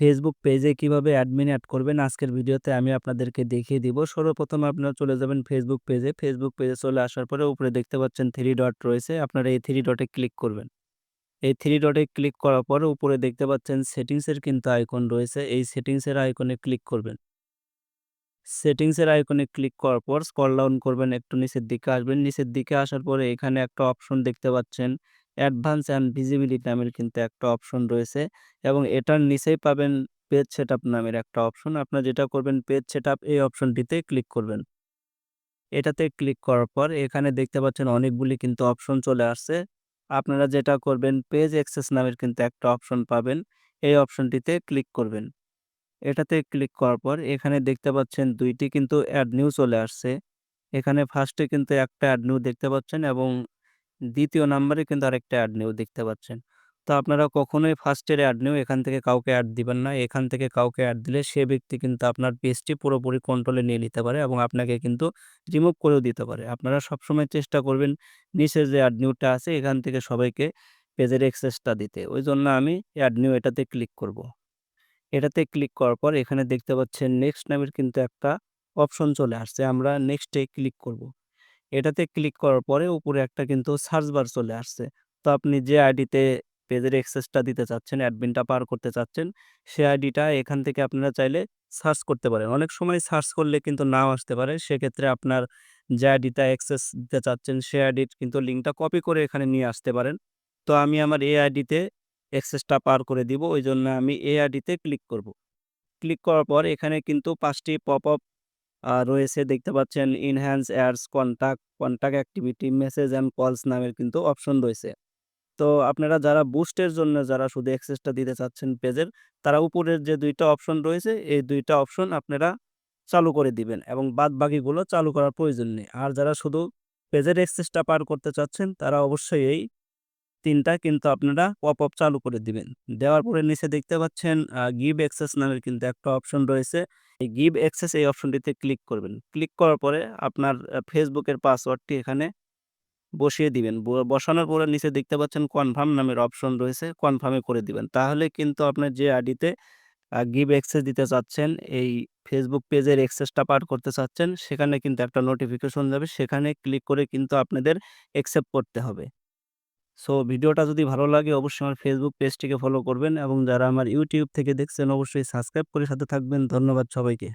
Facebook পেজে কীভাবে admin add করবেন আজকের ভিডিওতে আমি আপনাদেরকে দেখিয়ে দিব। সর্বপ্রথম আপনারা চলে যাবেন ফেসবুক পেজে ফেসবুক পেজে চলে আসার পরে উপরে দেখতে পাচ্ছেন থ্রি ডট রয়েছে। আপনারা এই থ্রি ডটে ক্লিক করবেন। এই থ্রি ডটে ক্লিক করার পরে উপরে দেখতে পাচ্ছেন সেটিংসের কিন্তু আইকন রয়েছে। এই সেটিংসের আইকনে ক্লিক করবেন। সেটিংসের আইকনে ক্লিক করার পর স্কল ডাউন করবেন। একটু নিচের দিকে আসবেন। নিচের দিকে আসার পরে এখানে একটা অপশন দেখতে পাচ্ছেন অ্যাডভান্স অ্যান্ড ভিজিবিলিটি নামের কিন্তু একটা অপশন রয়েছে এবং এটার নিচেই পাবেন পেজ সেটআপ নামের একটা অপশন। আপনারা যেটা করবেন পেজ সেটআপ এই অপশনটিতে ক্লিক করবেন। এটাতে ক্লিক করার পর এখানে দেখতে পাচ্ছেন অনেকগুলি কিন্তু অপশন চলে আসছে। আপনারা যেটা করবেন পেজ অ্যাক্সেস নামের কিন্তু একটা অপশন পাবেন। এই অপশনটিতে ক্লিক করবেন। এটাতে ক্লিক করার পর এখানে দেখতে পাচ্ছেন দুইটি কিন্তু অ্যাড নিউ চলে আসছে। এখানে ফার্স্টে কিন্তু একটা অ্যাড নিউ দেখতে পাচ্ছেন এবং দ্বিতীয় নাম্বারে কিন্তু আরেকটা অ্যাড নিউ দেখতে পাচ্ছেন। তো আপনারা কখনোই ফার্স্টের অ্যাড নিউ এখান থেকে কাউকে অ্যাড দিবেন না। এখান থেকে কাউকে অ্যাড দিলে সে ব্যক্তি কিন্তু আপনার পেজটি পুরোপুরি কন্ট্রোলে নিয়ে নিতে পারে এবং আপনাকে কিন্তু রিমুভ করেও দিতে পারে। আপনারা সবসময় চেষ্টা করবেন নিচের যে অ্যাড নিউটা আছে এখান থেকে সবাইকে পেজের অ্যাক্সেসটা দিতে। ওই জন্য আমি অ্যাড নিউ এটাতে ক্লিক করব। এটাতে ক্লিক করার পর এখানে দেখতে পাচ্ছেন নেক্সট নামের কিন্তু একটা অপশন চলে আসছে। আমরা নেক্সটে ক্লিক করব। এটাতে ক্লিক করার পরে উপরে একটা কিন্তু সার্চ বার চলে আসছে। তো আপনি যে আইডিতে পেজের এক্সেসটা দিতে চাচ্ছেন, অ্যাডমিনটা পার করতে চাচ্ছেন, সে আইডিটা এখান থেকে আপনারা চাইলে সার্চ করতে পারেন। অনেক সময় সার্চ করলে কিন্তু নাও আসতে পারে। সেক্ষেত্রে আপনার যে আইডিটা অ্যাক্সেস দিতে চাচ্ছেন, সে আইডির কিন্তু লিঙ্কটা কপি করে এখানে নিয়ে আসতে পারেন। তো আমি আমার এই আইডিতে অ্যাক্সেসটা পার করে দিব। ওই জন্য আমি এই আইডিতে ক্লিক করব। ক্লিক করার পর এখানে কিন্তু পাঁচটি পপ আপ রয়েছে। দেখতে পাচ্ছেন enhance ads contact contact activity message and calls নামের কিন্তু অপশন রয়েছে। তো আপনারা যারা বুস্টের জন্য যারা শুধু অ্যাক্সেসটা দিতে চাচ্ছেন পেজের, তারা উপরের যে দুইটা অপশন রয়েছে, এই দুইটা অপশন আপনারা চালু করে দিবেন এবং বাদ বাকিগুলো চালু করার প্রয়োজন নেই। আর যারা শুধু পেজের অ্যাক্সেসটা পার করতে চাচ্ছেন, তারা অবশ্যই এই তিনটা কিন্তু আপনারা পপ আপ চালু করে দিবেন। দেওয়ার পরে নিচে দেখতে পাচ্ছেন গিভ অ্যাক্সেস নামের কিন্তু একটা অপশন রয়েছে। এই গিভ অ্যাক্সেস এই অপশনটিতে ক্লিক করবেন। ক্লিক করার পরে আপনার ফেসবুকের পাসওয়ার্ডটি এখানে বসিয়ে দিবেন। বসানোর পরে নিচে দেখতে পাচ্ছেন কনফার্ম নামের অপশন রয়েছে কনফার্মে করে দিবেন। তাহলে কিন্তু আপনার যে আইডিতে গিভ অ্যাক্সেস দিতে চাচ্ছেন, এই ফেসবুক পেজের অ্যাক্সেসটা পার করতে চাচ্ছেন, সেখানে কিন্তু একটা নোটিফিকেশন যাবে। সেখানে ক্লিক করে কিন্তু আপনাদের অ্যাকসেপ্ট করতে হবে। সো ভিডিওটা যদি ভালো লাগে, অবশ্যই আমার ফেসবুক পেজটিকে ফলো করবেন এবং যারা আমার ইউটিউব থেকে দেখছেন, অবশ্যই সাবস্ক্রাইব করে সাথে থাকবেন। ধন্যবাদ সবাইকে।